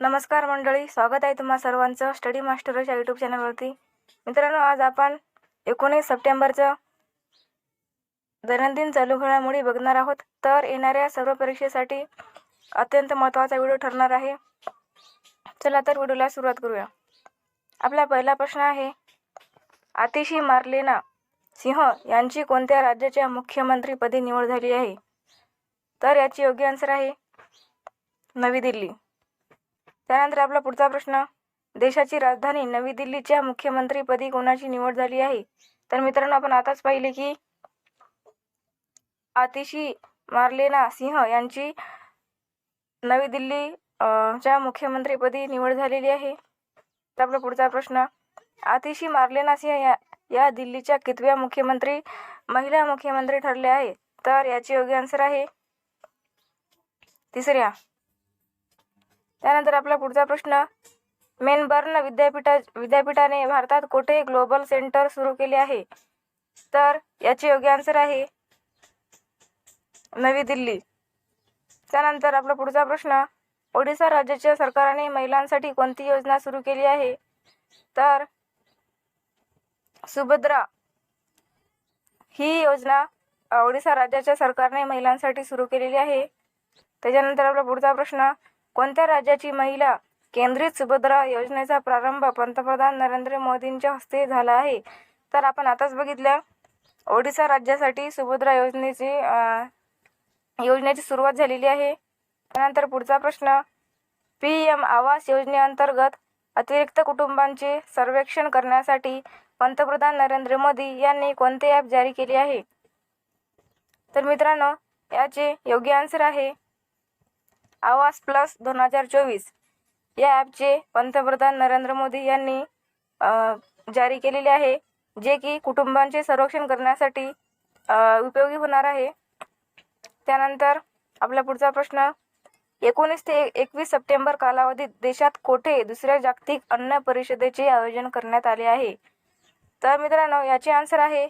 नमस्कार मंडळी स्वागत आहे तुम्हा सर्वांचं स्टडी मास्टरच्या यूट्यूब चॅनलवरती. मित्रांनो आज आपण एकोणीस सप्टेंबरचं दैनंदिन चालू घडामोडी बघणार आहोत. तर येणाऱ्या सर्व परीक्षेसाठी अत्यंत महत्त्वाचा व्हिडिओ ठरणार आहे. चला तर व्हिडिओला सुरुवात करूया. आपला पहिला प्रश्न आहे आतिशी मार्लेना सिंह यांची कोणत्या राज्याच्या मुख्यमंत्रीपदी निवड झाली आहे? तर याची योग्य आन्सर आहे नवी दिल्ली. त्यानंतर आपला पुढचा प्रश्न देशाची राजधानी नवी दिल्लीच्या मुख्यमंत्रीपदी कोणाची निवड झाली आहे? तर मित्रांनो आपण आताच पाहिले की आतिशी मार्लेना सिंह यांची नवी दिल्ली च्या मुख्यमंत्रीपदी निवड झालेली आहे. तर आपला पुढचा प्रश्न आतिशी मार्लेना सिंह या या दिल्लीच्या कितव्या मुख्यमंत्री महिला मुख्यमंत्री ठरल्या आहे? तर याचे योग्य आन्सर आहे. तिसऱ्या त्यानंतर आपला पुढचा प्रश्न मेनबर्न विद्यापीठा विद्यापीठाने भारतात कोठे ग्लोबल सेंटर सुरू केले आहे? तर याचे योग्य आन्सर आहे नवी दिल्ली. त्यानंतर आपला पुढचा प्रश्न ओडिसा राज्याच्या सरकारने महिलांसाठी कोणती योजना सुरू केली आहे? तर सुभद्रा ही योजना ओडिसा राज्याच्या सरकारने महिलांसाठी सुरू केलेली आहे. त्याच्यानंतर आपला पुढचा प्रश्न कोणत्या राज्याची महिला केंद्रित सुभद्रा योजनेचा प्रारंभ पंतप्रधान नरेंद्र मोदींच्या हस्ते झाला आहे? तर आपण आताच बघितलं ओडिसा राज्यासाठी सुभद्रा योजनेची योजनेची सुरुवात झालेली आहे. त्यानंतर पुढचा प्रश्न पी एम आवास योजनेअंतर्गत अतिरिक्त कुटुंबांचे सर्वेक्षण करण्यासाठी पंतप्रधान नरेंद्र मोदी यांनी कोणते ॲप जारी केले आहे? तर मित्रांनो याचे योग्य आन्सर आहे आवास प्लस दोन हजार चोवीस. या ॲपचे पंतप्रधान नरेंद्र मोदी यांनी जारी केलेले आहे जे की कुटुंबांचे संरक्षण करण्यासाठी उपयोगी होणार आहे. त्यानंतर आपला पुढचा प्रश्न एकोणीस ते एकवीस सप्टेंबर कालावधीत देशात कोठे दुसऱ्या जागतिक अन्न परिषदेचे आयोजन करण्यात आले आहे? तर मित्रांनो याचे आन्सर आहे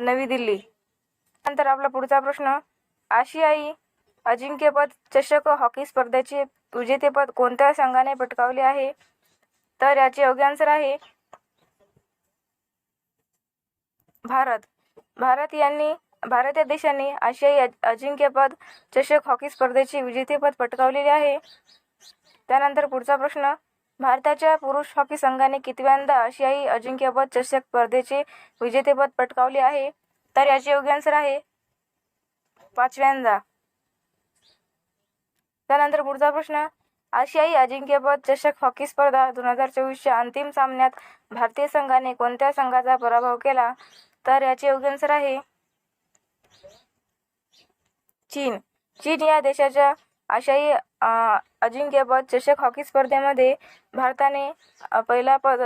नवी दिल्ली. नंतर आपला पुढचा प्रश्न आशियाई अजिंक्यपद चषक हॉकी स्पर्धेचे विजेतेपद कोणत्या संघाने पटकावले आहे? तर याचे योग्य आन्सर आहे भारत. भारत यांनी भारत या देशाने आशियाई अज- अजिंक्यपद चषक हॉकी स्पर्धेचे विजेतेपद पटकावलेले आहे. त्यानंतर पुढचा प्रश्न भारताच्या पुरुष हॉकी संघाने कितव्यांदा आशियाई अजिंक्यपद चषक स्पर्धेचे विजेतेपद पटकावले आहे? तर याचे योग्य आन्सर आहे पाचव्यांदा. त्यानंतर पुढचा प्रश्न आशियाई अजिंक्यपद चषक हॉकी स्पर्धा दोन हजार चोवीसच्या अंतिम सामन्यात भारतीय संघाने कोणत्या संघाचा पराभव केला? तर याचे योग्य आन्सर आहे चीन. चीन या देशाच्या आशियाई अजिंक्यपद चषक हॉकी स्पर्धेमध्ये भारताने पहिला पद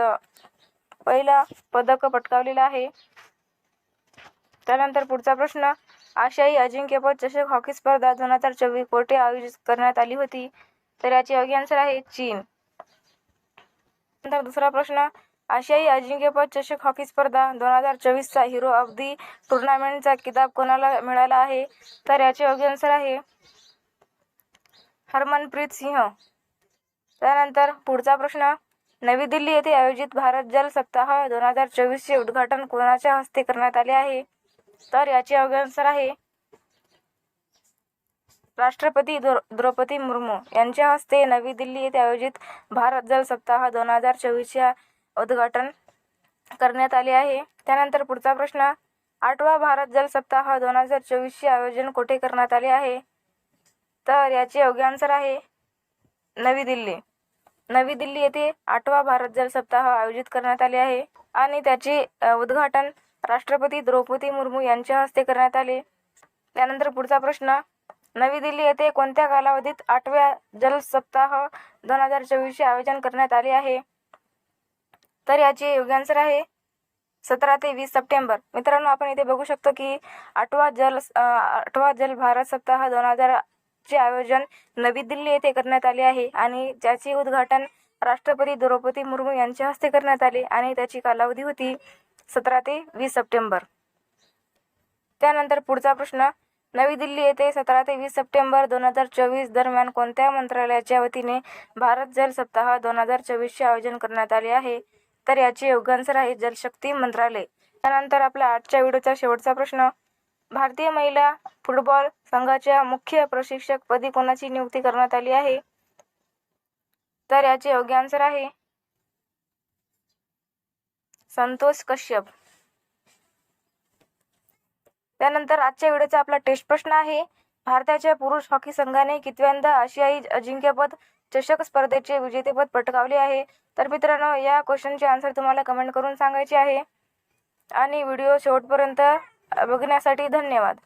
पहिला पदक पटकावलेला आहे. त्यानंतर पुढचा प्रश्न आशियाई अजिंक्यपद चषक हॉकी स्पर्धा दोन हजार चोवीस कोठे आयोजित करण्यात आली होती तर याचे योग्य आन्सर आहे चीन. नंतर दुसरा प्रश्न आशियाई अजिंक्यपद चषक हॉकी स्पर्धा दोन हजार चोवीसचा हिरो ऑफ दी टुर्नामेंटचा किताब कोणाला मिळाला आहे तर याचे योग्य आन्सर आहे हरमनप्रीत सिंह. त्यानंतर पुढचा प्रश्न नवी दिल्ली येथे आयोजित भारत जल सप्ताह दोन हजार चोवीसचे उद्घाटन कोणाच्या हस्ते करण्यात आले आहे? तर याचे योग्य आन्सर आहे. राष्ट्रपती द्रौपदी मुर्मू यांच्या हस्ते नवी दिल्ली येथे आयोजित भारत जल सप्ताह दोन हजार चोवीसच्या उद्घाटन करण्यात आले आहे. त्यानंतर पुढचा प्रश्न आठवा भारत जल सप्ताह दोन हजार चोवीसचे आयोजन कुठे करण्यात आले आहे? तर याचे योग्य आन्सर आहे नवी दिल्ली. नवी दिल्ली येथे आठवा भारत जल सप्ताह आयोजित करण्यात आले आहे आणि त्याचे उद्घाटन राष्ट्रपती द्रौपदी मुर्मू यांच्या हस्ते करण्यात आले. त्यानंतर पुढचा प्रश्न नवी दिल्ली येथे कोणत्या कालावधीत आठव्या जल सप्ताह दोन हजार चोवीसचे आयोजन करण्यात आले आहे? तर याचे योग्य आन्सर आहे सतरा ते वीस सप्टेंबर. मित्रांनो आपण इथे बघू शकतो की आठवा जल आठवा जल भारत सप्ताह दोन हजारचे आयोजन नवी दिल्ली येथे करण्यात आले आहे आणि ज्याचे उद्घाटन राष्ट्रपती द्रौपदी मुर्मू यांच्या हस्ते करण्यात आले आणि त्याची कालावधी होती सतरा ते वीस सप्टेंबर. त्यानंतर पुढचा प्रश्न नवी दिल्ली येथे सतरा ते वीस सप्टेंबर दोन हजार चोवीस दरम्यान कोणत्या मंत्रालयाच्या वतीने भारत जल सप्ताह दोन हजार चोवीसचे आयोजन करण्यात आले आहे? तर याचे योगांसर आहे जलशक्ती मंत्रालय. त्यानंतर आपला आजच्या व्हिडिओचा शेवटचा प्रश्न भारतीय महिला फुटबॉल संघाच्या मुख्य प्रशिक्षकपदी कोणाची नियुक्ती करण्यात आली आहे? तर याचे योग्य आन्सर आहे. संतोष कश्यप. त्यानंतर आजच्या व्हिडिओचा आपला टेस्ट प्रश्न आहे. भारताच्या पुरुष हॉकी संघाने कितव्यांदा आशियाई अजिंक्यपद चषक स्पर्धेचे विजेतेपद पटकावले आहे. तर मित्रांनो या क्वेश्चनचे आन्सर तुम्हाला कमेंट करून सांगायचे आहे. आणि व्हिडिओ शेवटपर्यंत बघण्यासाठी धन्यवाद.